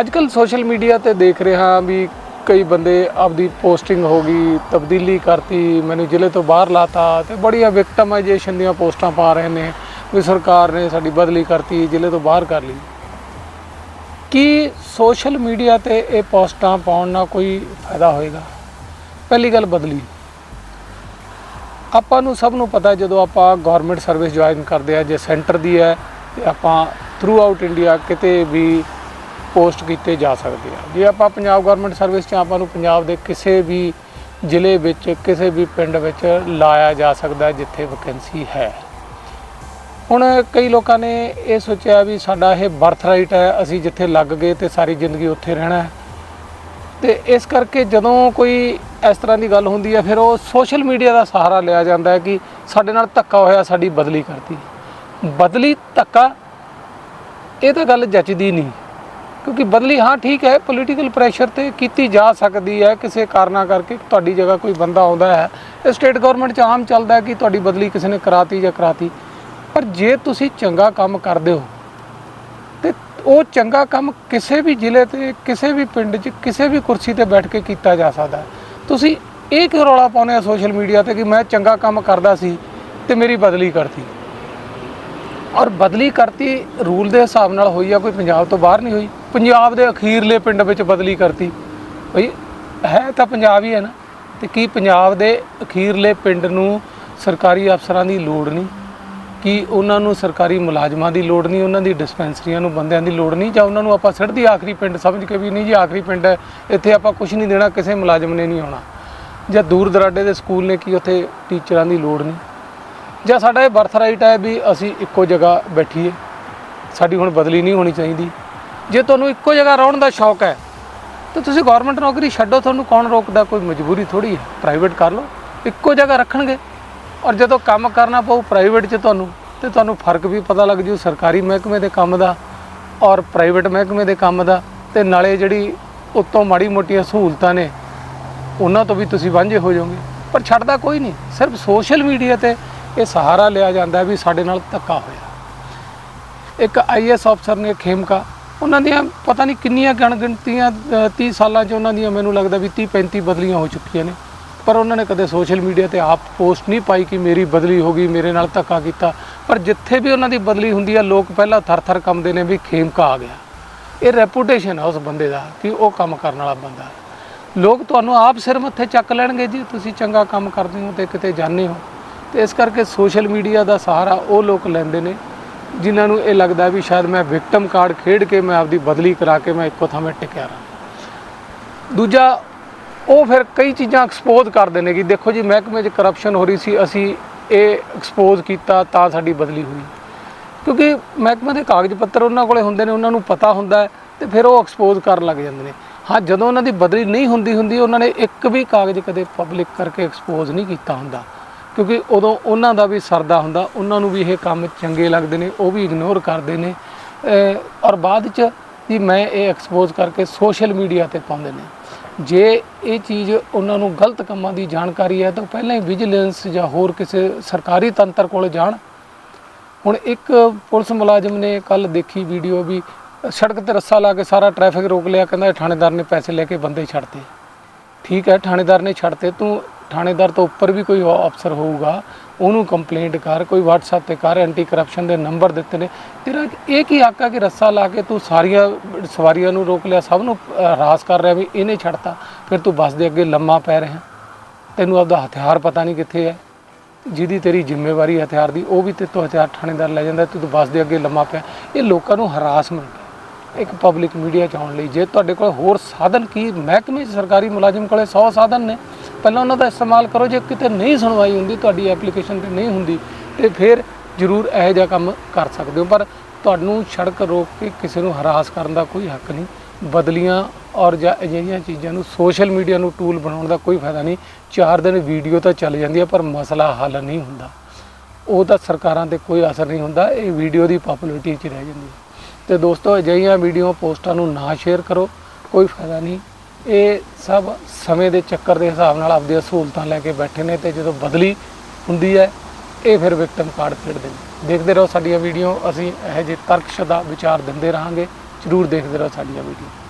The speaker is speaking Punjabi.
ਅੱਜ ਕੱਲ ਸੋਸ਼ਲ ਮੀਡੀਆ ਤੇ ਦੇਖ ਰਿਹਾ ਵੀ ਕਈ ਬੰਦੇ ਆਪਦੀ ਪੋਸਟਿੰਗ ਹੋ ਗਈ, ਤਬਦੀਲੀ ਕਰਤੀ, ਮੈਨੂੰ ਜ਼ਿਲ੍ਹੇ ਤੋਂ ਬਾਹਰ ਲਾਤਾ ਤੇ ਬੜੀਆਂ ਵਿਕਟਮਾਈਜੇਸ਼ਨ ਦੀਆਂ ਪੋਸਟਾਂ ਪਾ ਰਹੇ ਨੇ ਵੀ ਸਰਕਾਰ ਨੇ ਸਾਡੀ ਬਦਲੀ ਕਰਤੀ, ਜ਼ਿਲ੍ਹੇ ਤੋਂ ਬਾਹਰ ਕਰ ਲਈ। ਕੀ ਸੋਸ਼ਲ ਮੀਡੀਆ ਤੇ ਇਹ ਪੋਸਟਾਂ ਪਾਉਣ ਨਾਲ ਕੋਈ ਫਾਇਦਾ ਹੋਏਗਾ? ਪਹਿਲੀ ਗੱਲ ਬਦਲੀ। ਆਪਾਂ ਨੂੰ ਸਭ ਨੂੰ ਪਤਾ ਜਦੋਂ ਆਪਾਂ ਗਵਰਨਮੈਂਟ ਸਰਵਿਸ ਜੁਆਇਨ ਕਰਦੇ ਆ ਜੇ ਸੈਂਟਰ ਦੀ ਹੈ, ਤੇ ਆਪਾਂ ਥਰੂ ਆਊਟ ਇੰਡੀਆ ਕਿਤੇ ਵੀ ਪੋਸਟ ਕੀਤੇ ਜਾ ਸਕਦੇ ਆ। ਜੇ ਆਪਾਂ ਪੰਜਾਬ ਗਵਰਨਮੈਂਟ ਸਰਵਿਸ 'ਚ ਆਪਾਂ ਨੂੰ ਪੰਜਾਬ ਦੇ ਕਿਸੇ ਵੀ ਜ਼ਿਲ੍ਹੇ ਵਿੱਚ, ਕਿਸੇ ਵੀ ਪਿੰਡ ਵਿੱਚ ਲਾਇਆ ਜਾ ਸਕਦਾ ਜਿੱਥੇ ਵੈਕੈਂਸੀ ਹੈ। ਹੁਣ ਕਈ ਲੋਕਾਂ ਨੇ ਇਹ ਸੋਚਿਆ ਵੀ ਸਾਡਾ ਇਹ ਬਰਥ ਰਾਈਟ ਹੈ, ਅਸੀਂ ਜਿੱਥੇ ਲੱਗ ਗਏ ਤੇ ਸਾਰੀ ਜ਼ਿੰਦਗੀ ਉੱਥੇ ਰਹਿਣਾ ਹੈ। ਤੇ ਇਸ ਕਰਕੇ ਜਦੋਂ ਕੋਈ ਇਸ ਤਰ੍ਹਾਂ ਦੀ ਗੱਲ ਹੁੰਦੀ ਹੈ, ਫਿਰ ਉਹ ਸੋਸ਼ਲ ਮੀਡੀਆ ਦਾ ਸਹਾਰਾ ਲਿਆ ਜਾਂਦਾ ਹੈ ਕਿ ਸਾਡੇ ਨਾਲ ਧੱਕਾ ਹੋਇਆ, ਸਾਡੀ ਬਦਲੀ ਕਰਤੀ। ਬਦਲੀ ਧੱਕਾ, ਇਹ ਤਾਂ ਗੱਲ ਜੱਚਦੀ ਨਹੀਂ। ਕਿਉਂਕਿ ਬਦਲੀ ਹਾਂ ਠੀਕ ਹੈ ਪੋਲੀਟੀਕਲ ਪ੍ਰੈਸ਼ਰ ਤੇ ਕੀਤੀ ਜਾ ਸਕਦੀ ਹੈ ਕਿਸੇ ਕਾਰਨਾ ਕਰਕੇ ਤੁਹਾਡੀ ਜਗ੍ਹਾ ਕੋਈ ਬੰਦਾ ਆਉਂਦਾ ਹੈ। ਇਹ ਸਟੇਟ ਗਵਰਨਮੈਂਟ 'ਚ ਆਮ ਚੱਲਦਾ ਹੈ ਕਿ ਤੁਹਾਡੀ ਬਦਲੀ ਕਿਸੇ ਨੇ ਕਰਾਤੀ ਜਾਂ ਕਰਾਤੀ। ਪਰ ਜੇ ਤੁਸੀਂ ਚੰਗਾ ਕੰਮ ਕਰਦੇ ਹੋ, ਤੇ ਉਹ ਚੰਗਾ ਕੰਮ ਕਿਸੇ ਵੀ ਜ਼ਿਲ੍ਹੇ ਤੇ, ਕਿਸੇ ਵੀ ਪਿੰਡ 'ਚ, ਕਿਸੇ ਵੀ ਕੁਰਸੀ ਤੇ ਬੈਠ ਕੇ ਕੀਤਾ ਜਾ ਸਕਦਾ ਤੁਸੀਂ ਇਹ ਕਿਉਂ ਰੌਲਾ ਪਾਉਂਦੇ ਆ ਸੋਸ਼ਲ ਮੀਡੀਆ ਤੇ ਕਿ ਮੈਂ ਚੰਗਾ ਕੰਮ ਕਰਦਾ ਸੀ ਤੇ ਮੇਰੀ ਬਦਲੀ ਕਰਤੀ? ਔਰ ਬਦਲੀ ਕਰਤੀ ਰੂਲ ਦੇ ਹਿਸਾਬ ਨਾਲ ਹੋਈ ਆ ਕੋਈ ਪੰਜਾਬ ਤੋਂ ਬਾਹਰ ਨਹੀਂ ਹੋਈ? ਪੰਜਾਬ ਦੇ ਅਖੀਰਲੇ ਪਿੰਡ ਵਿੱਚ ਬਦਲੀ ਕਰਤੀ। ਭਈ ਹੈ ਤਾਂ ਪੰਜਾਬ ਹੀ ਹੈ ਨਾ। ਤੇ ਕੀ ਪੰਜਾਬ ਦੇ ਅਖੀਰਲੇ ਪਿੰਡ ਨੂੰ ਸਰਕਾਰੀ ਅਫਸਰਾਂ ਦੀ ਲੋੜ ਨਹੀਂ? ਕਿ ਉਹਨਾਂ ਨੂੰ ਸਰਕਾਰੀ ਮੁਲਾਜ਼ਮਾਂ ਦੀ ਲੋੜ ਨਹੀਂ? ਉਹਨਾਂ ਦੀ ਡਿਸਪੈਂਸਰੀਆਂ ਨੂੰ ਬੰਦਿਆਂ ਦੀ ਲੋੜ ਨਹੀਂ? ਜਾਂ ਉਹਨਾਂ ਨੂੰ ਆਪਾਂ ਸਿੱਧੀ ਆਖਰੀ ਪਿੰਡ ਸਮਝ ਕੇ ਵੀ ਨਹੀਂ ਜੀ, ਆਖਰੀ ਪਿੰਡ ਹੈ। ਇੱਥੇ ਆਪਾਂ ਕੁਝ ਨਹੀਂ ਦੇਣਾ, ਕਿਸੇ ਮੁਲਾਜ਼ਮ ਨੇ ਨਹੀਂ ਆਉਣਾ। ਜਾਂ ਦੂਰ ਦਰਾਡੇ ਦੇ ਸਕੂਲ ਨੇ ਕੀ ਉੱਥੇ ਟੀਚਰਾਂ ਦੀ ਲੋੜ ਨਹੀਂ? ਜਾਂ ਸਾਡਾ ਇਹ ਬਰਥ ਰਾਈਟ ਹੈ ਵੀ ਅਸੀਂ ਇੱਕੋ ਜਗ੍ਹਾ ਬੈਠੀਏ। ਸਾਡੀ ਹੁਣ ਬਦਲੀ ਨਹੀਂ ਹੋਣੀ ਚਾਹੀਦੀ। ਜੇ ਤੁਹਾਨੂੰ ਇੱਕੋ ਜਗ੍ਹਾ ਰਹਿਣ ਦਾ ਸ਼ੌਕ ਹੈ, ਤਾਂ ਤੁਸੀਂ ਗਵਰਨਮੈਂਟ ਨੌਕਰੀ ਛੱਡੋ, ਤੁਹਾਨੂੰ ਕੌਣ ਰੋਕਦਾ? ਕੋਈ ਮਜਬੂਰੀ ਥੋੜੀ ਹੈ ਪ੍ਰਾਈਵੇਟ ਕਰ ਲਓ। ਇੱਕੋ ਜਗ੍ਹਾ ਰੱਖਣਗੇ। ਔਰ ਜਦੋਂ ਕੰਮ ਕਰਨਾ ਪਊ ਪ੍ਰਾਈਵੇਟ 'ਚ ਤੁਹਾਨੂੰ, ਤੇ ਤੁਹਾਨੂੰ ਫ਼ਰਕ ਵੀ ਪਤਾ ਲੱਗ ਜੂ, ਸਰਕਾਰੀ ਮਹਿਕਮੇ ਦੇ ਕੰਮ ਦਾ ਔਰ ਪ੍ਰਾਈਵੇਟ ਮਹਿਕਮੇ ਦੇ ਕੰਮ ਦਾ। ਤੇ ਨਾਲੇ ਜਿਹੜੀ ਉਤੋਂ ਮਾੜੀ ਮੋਟੀਆਂ ਸਹੂਲਤਾਂ ਨੇ, ਉਹਨਾਂ ਤੋਂ ਵੀ ਤੁਸੀਂ ਵਾਂਝੇ ਹੋ ਜਾਓਗੇ। ਪਰ ਛੱਡਦਾ ਕੋਈ ਨਹੀਂ, ਸਿਰਫ ਸੋਸ਼ਲ ਮੀਡੀਆ ਤੇ ਇਹ ਸਹਾਰਾ ਲਿਆ ਜਾਂਦਾ ਵੀ ਸਾਡੇ ਨਾਲ ਧੱਕਾ ਹੋਇਆ। ਇੱਕ ਆਈਐਸ ਅਫਸਰ ਨੇ ਖੇਮਕਾ ਉਹਨਾਂ ਦੀਆਂ ਪਤਾ ਨਹੀਂ ਕਿੰਨੀਆਂ ਗਣਗਿਣਤੀਆਂ ਅ, 30 ਸਾਲਾਂ 'ਚ ਉਹਨਾਂ ਦੀਆਂ ਮੈਨੂੰ ਲੱਗਦਾ ਵੀ 30 35 ਬਦਲੀਆਂ ਹੋ ਚੁੱਕੀਆਂ ਨੇ। ਪਰ ਉਹਨਾਂ ਨੇ ਕਦੇ ਸੋਸ਼ਲ ਮੀਡੀਆ ਤੇ ਆਪ ਪੋਸਟ ਨਹੀਂ ਪਾਈ ਕਿ ਮੇਰੀ ਬਦਲੀ ਹੋ ਗਈ ਮੇਰੇ ਨਾਲ ਧੱਕਾ ਕੀਤਾ। ਪਰ ਜਿੱਥੇ ਵੀ ਉਹਨਾਂ ਦੀ ਬਦਲੀ ਹੁੰਦੀ ਆ ਲੋਕ ਪਹਿਲਾਂ ਥਰ-ਥਰ ਕੰਬਦੇ ਨੇ ਵੀ ਖੇਮਕਾ ਆ ਗਿਆ। ਇਹ ਰੈਪੂਟੇਸ਼ਨ ਆ ਉਸ ਬੰਦੇ ਦਾ ਕਿ ਉਹ ਕੰਮ ਕਰਨ ਵਾਲਾ ਬੰਦਾ। ਲੋਕ ਤੁਹਾਨੂੰ ਆਪ ਸਿਰ ਮੱਥੇ ਚੱਕ ਲੈਣਗੇ ਜੀ ਤੁਸੀਂ ਚੰਗਾ ਕੰਮ ਕਰਦੇ ਹੋ ਤੇ ਕਿਤੇ ਜਾਂਦੇ ਹੋ। ਤੇ ਇਸ ਕਰਕੇ ਸੋਸ਼ਲ ਮੀਡੀਆ ਦਾ ਸਹਾਰਾ ਉਹ ਲੋਕ ਲੈਂਦੇ ਨੇ ਜਿਨ੍ਹਾਂ ਨੂੰ ਇਹ ਲੱਗਦਾ ਵੀ ਸ਼ਾਇਦ ਮੈਂ ਵਿਕਟਮ ਕਾਰਡ ਖੇਡ ਕੇ ਮੈਂ ਆਪਦੀ ਬਦਲੀ ਕਰਾ ਕੇ ਮੈਂ ਇੱਕੋ ਥਾਂ 'ਤੇ ਟਿਕਿਆ ਰਹਾਂ। ਦੂਜਾ, ਉਹ ਫਿਰ ਕਈ ਚੀਜ਼ਾਂ ਐਕਸਪੋਜ਼ ਕਰਦੇ ਨੇ ਕਿ ਦੇਖੋ ਜੀ ਮਹਿਕਮੇ 'ਚ ਕਰਪਸ਼ਨ ਹੋ ਰਹੀ ਸੀ, ਅਸੀਂ ਇਹ ਐਕਸਪੋਜ਼ ਕੀਤਾ ਤਾਂ ਸਾਡੀ ਬਦਲੀ ਹੋਈ। ਕਿਉਂਕਿ ਮਹਿਕਮੇ ਦੇ ਕਾਗਜ਼ ਪੱਤਰ ਉਹਨਾਂ ਕੋਲੇ ਹੁੰਦੇ ਨੇ, ਉਹਨਾਂ ਨੂੰ ਪਤਾ ਹੁੰਦਾ ਹੈ ਤੇ ਫਿਰ ਉਹ ਐਕਸਪੋਜ਼ ਕਰਨ ਲੱਗ ਜਾਂਦੇ ਨੇ। ਹਾਂ, ਜਦੋਂ ਉਹਨਾਂ ਦੀ ਬਦਲੀ ਨਹੀਂ ਹੁੰਦੀ ਹੁੰਦੀ, ਉਹਨਾਂ ਨੇ ਇੱਕ ਵੀ ਕਾਗਜ਼ ਕਦੇ ਪਬਲਿਕ ਕਰਕੇ ਐਕਸਪੋਜ਼ ਨਹੀਂ ਕੀਤਾ ਹੁੰਦਾ। ਕਿਉਂਕਿ ਉਦੋਂ ਉਹਨਾਂ ਦਾ ਵੀ ਸਰਦਾ ਹੁੰਦਾ, ਉਹਨਾਂ ਨੂੰ ਵੀ ਇਹ ਕੰਮ ਚੰਗੇ ਲੱਗਦੇ ਨੇ, ਉਹ ਵੀ ਇਗਨੋਰ ਕਰਦੇ ਨੇ। ਔਰ ਬਾਅਦ ਚ ਵੀ ਮੈਂ ਇਹ ਐਕਸਪੋਜ਼ ਕਰਕੇ ਸੋਸ਼ਲ ਮੀਡੀਆ ਤੇ ਪਾਉਂਦੇ ਨੇ। ਜੇ ਇਹ ਚੀਜ਼ ਉਹਨਾਂ ਨੂੰ ਗਲਤ ਕੰਮਾਂ ਦੀ ਜਾਣਕਾਰੀ ਹੈ, ਤਾਂ ਪਹਿਲਾਂ ਹੀ ਵਿਜੀਲੈਂਸ ਜਾਂ ਹੋਰ ਕਿਸੇ ਸਰਕਾਰੀ ਤੰਤਰ ਕੋਲ ਜਾਣ। ਹੁਣ ਇੱਕ ਪੁਲਿਸ ਮੁਲਾਜ਼ਮ ਨੇ ਕੱਲ ਦੇਖੀ ਵੀਡੀਓ ਵੀ, ਸੜਕ ਤੇ ਰੱਸਾ ਲਾ ਕੇ ਸਾਰਾ ਟ੍ਰੈਫਿਕ ਰੋਕ ਲਿਆ, ਕਹਿੰਦਾ ਥਾਣੇਦਾਰ ਨੇ ਪੈਸੇ ਲੈ ਕੇ ਬੰਦੇ ਛੱਡਤੇ। ਠੀਕ ਹੈ, ਥਾਣੇਦਾਰ ਨੇ ਛੱਡਤੇ। ਤੂੰ ਥਾਣੇਦਾਰ ਤੋਂ ਉੱਪਰ ਵੀ ਕੋਈ ਅਫਸਰ ਹੋਊਗਾ, ਉਹਨੂੰ ਕੰਪਲੇਂਟ ਕਰ, ਕੋਈ WhatsApp ਤੇ ਕਰ ਐਂਟੀ ਕਰਪਸ਼ਨ ਦੇ ਨੰਬਰ ਦਿੱਤੇ ਨੇ। ਤੇਰਾ ਇਹ ਕੀ ਆਕਾ ਕਿ ਰੱਸਾ ਲਾ ਕੇ ਤੂੰ ਸਾਰੀਆਂ ਸਵਾਰੀਆਂ ਨੂੰ ਰੋਕ ਲਿਆ? ਸਭ ਨੂੰ ਹਰਾਸ ਕਰ ਰਿਹਾ ਵੀ ਇਹਨੇ ਛੱਡਤਾ। ਫਿਰ ਤੂੰ ਬੱਸ ਦੇ ਅੱਗੇ ਲੰਮਾ ਪੈ ਰਿਹਾ। ਤੈਨੂੰ ਆਪਦਾ ਹਥਿਆਰ ਪਤਾ ਨਹੀਂ ਕਿੱਥੇ ਹੈ। ਜਿਹਦੀ ਤੇਰੀ ਜ਼ਿੰਮੇਵਾਰੀ ਹਥਿਆਰ ਦੀ, ਉਹ ਵੀ ਤੇ ਤੋਂ ਹਥਿਆਰ ਥਾਣੇਦਾਰ ਲੈ ਜਾਂਦਾ, ਤੇ ਤੂੰ ਬੱਸ ਦੇ ਅੱਗੇ ਲੰਮਾ ਪਿਆ। ਇਹ ਲੋਕਾਂ ਨੂੰ ਹਰਾਸਮੈਂਟ ਇੱਕ ਪਬਲਿਕ ਮੀਡੀਆ ਚ ਆਉਣ ਲਈ। ਜੇ ਤੁਹਾਡੇ ਕੋਲ ਹੋਰ ਸਾਧਨ ਕੀ? ਮਹਿਕਮੇ 'ਚ ਸਰਕਾਰੀ ਮੁਲਾਜ਼ਮ ਕੋਲੇ 100 ਸਾਧਨ ਨੇ। ਪਹਿਲਾਂ ਉਹਨਾਂ ਦਾ ਇਸਤੇਮਾਲ ਕਰੋ, ਜੇ ਕਿਤੇ ਨਹੀਂ ਸੁਣਵਾਈ ਹੁੰਦੀ, ਤੁਹਾਡੀ ਐਪਲੀਕੇਸ਼ਨ ਤੇ ਨਹੀਂ ਹੁੰਦੀ, ਤੇ ਫਿਰ ਜ਼ਰੂਰ ਇਹੋ ਜਿਹਾ ਕੰਮ ਕਰ ਸਕਦੇ ਹੋ। ਪਰ ਤੁਹਾਨੂੰ ਸੜਕ ਰੋਕ ਕੇ ਕਿਸੇ ਨੂੰ ਹਰਾਸ ਕਰਨ ਦਾ ਕੋਈ ਹੱਕ ਨਹੀਂ। ਬਦਲੀਆਂ ਔਰ ਜਾਂ ਅਜਿਹੀਆਂ ਚੀਜ਼ਾਂ ਨੂੰ ਸੋਸ਼ਲ ਮੀਡੀਆ ਨੂੰ ਟੂਲ ਬਣਾਉਣ ਦਾ ਕੋਈ ਫਾਇਦਾ ਨਹੀਂ। ਚਾਰ ਦਿਨ ਵੀਡੀਓ ਤਾਂ ਚੱਲ ਜਾਂਦੀ ਹੈ ਪਰ ਮਸਲਾ ਹੱਲ ਨਹੀਂ ਹੁੰਦਾ। ਉਹ ਤਾਂ ਸਰਕਾਰਾਂ ਤੇ ਕੋਈ ਅਸਰ ਨਹੀਂ ਹੁੰਦਾ, ਇਹ ਵੀਡੀਓ ਦੀ ਪਪੂਲੈਰਿਟੀ 'ਚ ਰਹਿ ਜਾਂਦੀ ਹੈ ਤੇ ਦੋਸਤੋ, ਅਜਿਹੀਆਂ ਵੀਡੀਓ ਪੋਸਟਾਂ ਨੂੰ ਨਾ ਸ਼ੇਅਰ ਕਰੋ, ਕੋਈ ਫਾਇਦਾ ਨਹੀਂ। ਇਹ ਸਭ ਸਮੇਂ ਦੇ ਚੱਕਰ ਦੇ ਹਿਸਾਬ ਨਾਲ ਆਪਦੀਆਂ ਸਹੂਲਤਾਂ ਲੈ ਕੇ ਬੈਠੇ ਨੇ ਤੇ ਜਦੋਂ ਬਦਲੀ ਹੁੰਦੀ ਹੈ, ਇਹ ਫਿਰ ਵਿਕਟਮ ਕਾਰਡ ਖੇਡਦੇ ਨੇ। ਦੇਖਦੇ ਰਹੋ ਸਾਡੀਆਂ ਵੀਡੀਓ, ਅਸੀਂ ਇਹੋ ਜਿਹੇ ਤਰਕਸ਼ਦਾ ਵਿਚਾਰ ਦਿੰਦੇ ਰਹਾਂਗੇ। ਜਰੂਰ ਦੇਖਦੇ ਰਹੋ ਸਾਡੀਆਂ ਵੀਡੀਓ।